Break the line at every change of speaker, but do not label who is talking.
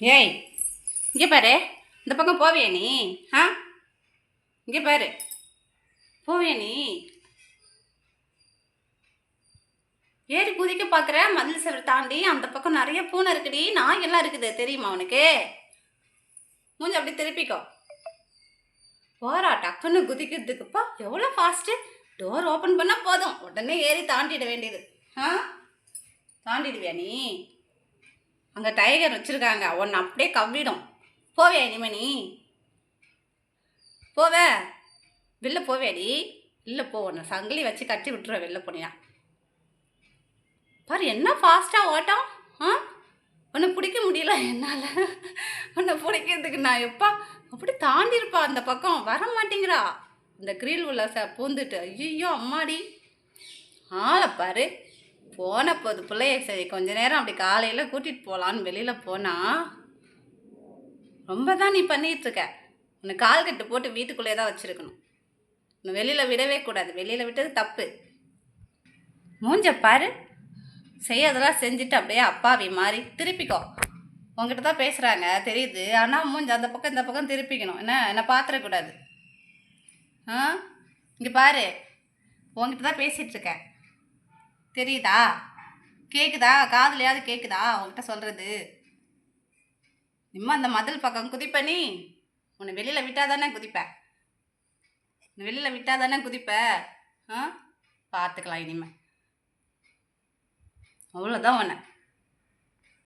ஏய் இங்கே பாரு. இந்த பக்கம் போவியா நீ? ஆ? இங்கே பாரு. போவியா நீ? ஏறி குதிக்க பார்க்குற மதில் செவர் தாண்டி அந்த பக்கம் நிறைய பூனை இருக்குடி. நாய் எல்லாம் இருக்குது தெரியுமா உனக்கு? மூஞ்சி அப்படி திருப்பிக்கோ. போறா டக்குன்னு குதிக்கிறதுக்குப்பா. எவ்வளோ ஃபாஸ்ட்டு டோர் ஓப்பன் பண்ணால் போதும். உடனே ஏறி தாண்டிட வேண்டியது. ஆ? தாண்டிடுவியா நீ? அங்கே டைகர் வச்சுருக்காங்க. உன்னை அப்படியே கவ்விடும். போவே இனிமே போவே. போவ வெளில போவேடி இல்லை போ. ஒன்று சங்கிலி வச்சு கட்டி விட்டுருவேன் வெளில போனியா. பாரு என்ன ஃபாஸ்ட்டாக ஓட்டம். ஆ? உன்னை பிடிக்க முடியல என்னால். உன்னை பிடிக்கிறதுக்கு நான் எப்பா? அப்படி தாண்டிருப்பா அந்த பக்கம். வர மாட்டேங்கிறா இந்த கிரில் உள்ள ச பூந்துட்டு ஐயோ அம்மாடி. ஆளை பாரு. போன போது பிள்ளைய சரி கொஞ்ச நேரம் அப்படி காலையில் கூட்டிகிட்டு போகலான்னு வெளியில் போனால் ரொம்ப தான் நீ பண்ணிகிட்ருக்க உன்னை கால் கட்டு போட்டு வீட்டுக்குள்ளே தான் வச்சுருக்கணும். உன்னை வெளியில் விடவே கூடாது. வெளியில் விட்டது தப்பு. மூஞ்ச பாரு. செய்யறதெல்லாம் செஞ்சுட்டு அப்படியே அப்பாவி மாதிரி திருப்பிக்கோ. உங்ககிட்ட தான் பேசுகிறாங்க தெரியுது. ஆனால் மூஞ்சி அந்த பக்கம் இந்த பக்கம் திருப்பிக்கணும். என்ன என்னை பார்த்துடக்கூடாது ஆ? இங்கே பாரு. உங்ககிட்ட தான் பேசிகிட்ருக்கேன் தெரியுதா? கேட்குதா காதுலையாவது கேட்குதா உங்ககிட்ட சொல்கிறது இம்மா அந்த மதில் பக்கம் குதிப்ப நீ. உன்னை வெளியில் விட்டால் தானே குதிப்ப. உன்னை வெளியில் விட்டால் தானே குதிப்ப. ஆ? பார்த்துக்கலாம் இனிமே. அவ்வளோதான் உன்னை.